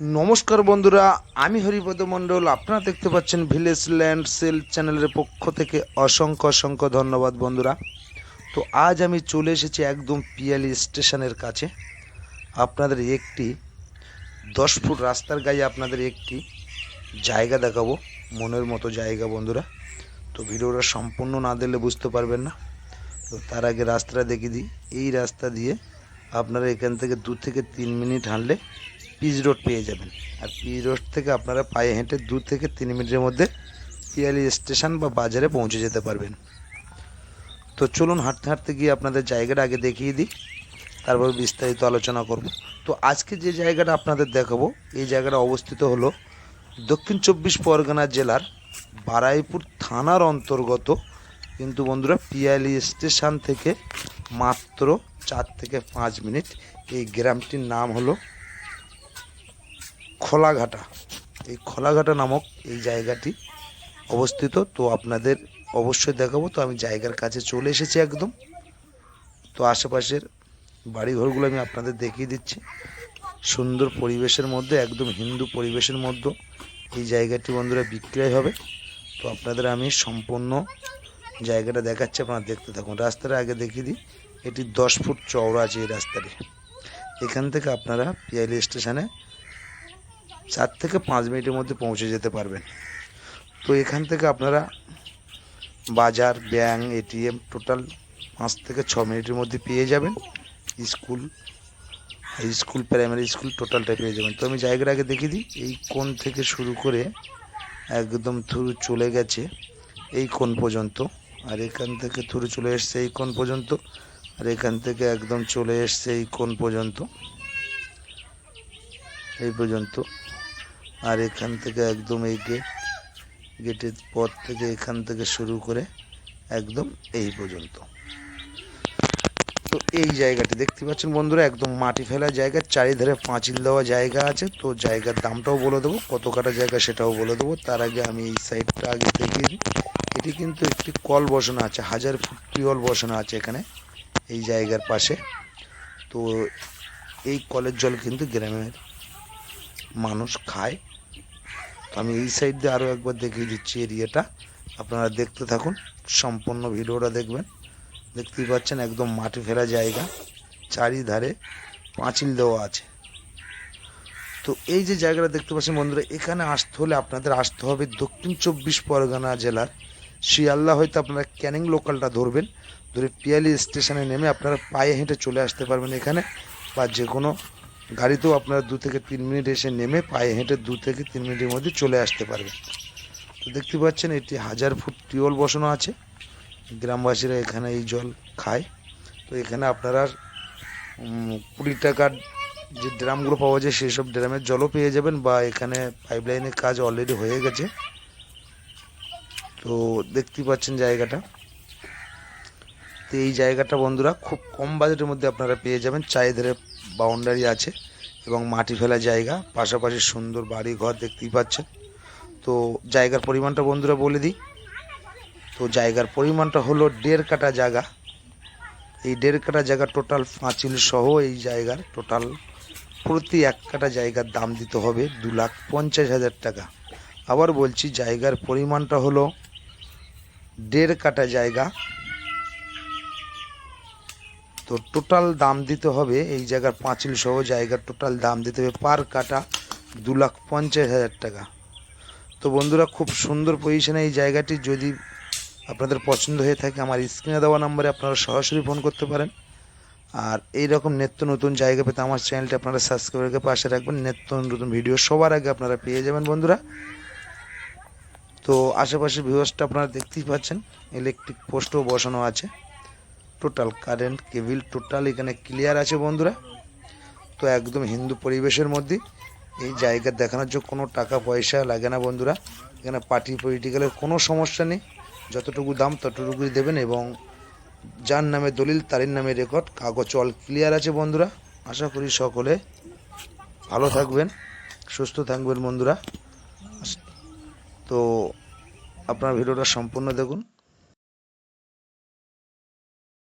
নমস্কার বন্ধুরা, আমি হরিপদ মণ্ডল। আপনারা দেখতে পাচ্ছেন ভিলেজ ল্যান্ড সেল চ্যানেলের পক্ষ থেকে অসংখ্য অসংখ্য ধন্যবাদ বন্ধুরা। তো আজ আমি চলে এসেছি একদম পিয়ালি স্টেশনের কাছে। আপনাদের একটি দশ ফুট রাস্তার গায়ে আপনাদের একটি জায়গা দেখাবো, মনের মতো জায়গা বন্ধুরা। তো ভিডিওটা সম্পূর্ণ না দিলে বুঝতে পারবেন না। তো তার আগে রাস্তাটা দেখিয়ে দিই। এই রাস্তা দিয়ে আপনারা এখান থেকে দু থেকে তিন মিনিট হাঁটলে পিচ রোড পেয়ে যাবেন। আর পিচ রোড থেকে আপনারা পায়ে হেঁটে দু থেকে তিন মিনিটের মধ্যে পিয়ালি স্টেশন বা বাজারে পৌঁছে যেতে পারবেন। তো চলুন হাঁটতে হাঁটতে গিয়ে আপনাদের জায়গাটা আগে দেখিয়ে দিই, তারপর বিস্তারিত আলোচনা করব। তো আজকে যে জায়গাটা আপনাদের দেখাবো, এই জায়গাটা অবস্থিত হলো দক্ষিণ চব্বিশ পরগনা জেলার বারাইপুর থানার অন্তর্গত। কিন্তু বন্ধুরা, পিয়ালি স্টেশন থেকে মাত্র চার থেকে পাঁচ মিনিট। এই গ্রামটির নাম হলো খোলাঘাটা। এই খোলাঘাটা নামক এই জায়গাটি অবস্থিত। তো আপনাদের অবশ্যই দেখাবো। তো আমি জায়গার কাছে চলে এসেছি একদম। তো আশেপাশের বাড়িঘরগুলো আমি আপনাদের দেখিয়ে দিচ্ছি। সুন্দর পরিবেশের মধ্যে, একদম হিন্দু পরিবেশের মধ্যে এই জায়গাটি বন্ধুরা বিক্রয় হবে। তো আপনাদের আমি সম্পূর্ণ জায়গাটা দেখাচ্ছি, আপনারা দেখতে থাকুন। রাস্তাটা আগে দেখিয়ে দিই। এটি দশ ফুট চওড়া আছে এই রাস্তাটি। এখান থেকে আপনারা পিয়ালি স্টেশনে চার থেকে পাঁচ মিনিটের মধ্যে পৌঁছে যেতে পারবেন। তো এখান থেকে আপনারা বাজার ব্যাঙ্ক এটিএম টোটাল পাঁচ থেকে ছ মিনিটের মধ্যে পেয়ে যাবেন। স্কুল স্কুল, প্রাইমারি স্কুল টোটালটা পেয়ে যাবেন। তো আমি জায়গাটা আগে দেখিয়ে দিই, এই কোণ থেকে শুরু করে একদম থুরু চলে গেছে এই কোণ পর্যন্ত। আর এখান থেকে থুরু চলে এসছে এই কোণ পর্যন্ত। আর এখান থেকে একদম চলে এসছে এই কোণ পর্যন্ত। এই পর্যন্ত। আর এখান থেকে একদম এই গেট গেটের পর থেকে এখান থেকে শুরু করে একদম এই পর্যন্ত। তো এই জায়গাটি দেখতে পাচ্ছেন বন্ধুরা, একদম মাটি ফেলা জায়গা, চারিধারে পাঁচিল দেওয়া জায়গা আছে। তো জায়গার দামটাও বলে দেবো, কত কাটা জায়গা সেটাও বলে দেবো। তার আগে আমি এই সাইডটা আগে দেখিয়ে দিই। এটি কিন্তু একটি কল বসানো আছে, হাজার ফুট টিউবওয়েল বসানো আছে এখানে, এই জায়গার পাশে। তো এই কলের জল কিন্তু গ্রামের মানুষ খায়। তো আমি এই সাইড দিয়ে আরও একবার দেখিয়ে দিচ্ছি এরিয়াটা আপনারা দেখতে থাকুন, সম্পূর্ণ ভিডিওটা দেখবেন। দেখতেই পাচ্ছেন একদম মাটি ফেলা জায়গা, চারিধারে পাঁচিল দেওয়া আছে। তো এই যে জায়গাটা দেখতে পাচ্ছেন বন্ধুরা, এখানে আসতে হলে আপনাদের আসতে হবে দক্ষিণ চব্বিশ পরগনা জেলার। শিয়ালদা হয়তো আপনারা ক্যানিং লোকালটা ধরবেন, ধরে পিয়ালি স্টেশনে নেমে আপনারা পায়ে হেঁটে চলে আসতে পারবেন এখানে, বা যে কোনো গাড়িতেও আপনারা দু থেকে তিন মিনিট এসে নেমে পায়ে হেঁটে দু থেকে তিন মিনিটের মধ্যে চলে আসতে পারবেন। তো দেখতে পাচ্ছেন, এটি হাজার ফুট টিউবওয়েল বসানো আছে। গ্রামবাসীরা এখানে এই জল খায়। তো এখানে আপনারা কুড়ি টাকার যে ড্রামগুলো পাওয়া যায় সেই সব ড্রামের জলও পেয়ে যাবেন বা এখানে পাইপলাইনের কাজ অলরেডি হয়ে গেছে। তো দেখতেই পাচ্ছেন জায়গাটা। তো এই জায়গাটা বন্ধুরা, খুব কম বাজেটের মধ্যে আপনারা পেয়ে যাবেন। চারিধারে বাউন্ডারি আছে এবং মাটি ফেলা জায়গা, পাশাপাশি সুন্দর বাড়ি ঘর দেখতেই পাচ্ছেন। তো জায়গার পরিমাণটা বন্ধুরা বলে দিই। তো জায়গার পরিমাণটা হলো দেড় কাটা জায়গা। এই দেড় কাটা জায়গা টোটাল পাঁচিল সহ এই জায়গার টোটাল প্রতি এক কাটা জায়গার দাম দিতে হবে দু লাখ পঞ্চাশ হাজার টাকা। আবার বলছি, জায়গার পরিমাণটা হলো দেড় কাটা জায়গা। তো টোটাল দাম দিতে হবে, এই জায়গার পাঁচিল সহ জায়গার টোটাল দাম দিতে হবে পার কাটা দু লাখ পঞ্চাশ হাজার টাকা। তো বন্ধুরা, খুব সুন্দর পজিশনে এই জায়গাটি, যদি আপনাদের পছন্দ হয়ে থাকে আমার স্ক্রিনে দেওয়া নম্বরে আপনারা সরাসরি ফোন করতে পারেন। আর এই রকম নিত্য নতুন জায়গা পেতে আমার চ্যানেলটি আপনারা সাবস্ক্রাইব রেখে পাশে রাখবেন, নিত্য নতুন ভিডিও সবার আগে আপনারা পেয়ে যাবেন বন্ধুরা। তো আশেপাশে ভিউয়ার্সটা আপনারা দেখতেই পাচ্ছেন ইলেকট্রিক পোস্টও বসানো আছে। টোটাল কারেন্ট কেবিল টোটাল এখানে ক্লিয়ার আছে বন্ধুরা। তো একদম হিন্দু পরিবেশের মধ্যে এই জায়গা দেখানোর জন্য কোনো টাকা পয়সা লাগে না বন্ধুরা। এখানে পার্টি পলিটিক্যালের কোনো সমস্যা নেই। যতটুকু দাম ততটুকুই দেবেন এবং যার নামে দলিল তারই নামে রেকর্ড কাগজ অল ক্লিয়ার আছে বন্ধুরা। আশা করি সকলে ভালো থাকবেন, সুস্থ থাকবেন বন্ধুরা। তো আপনার ভিডিওটা সম্পূর্ণ দেখুন।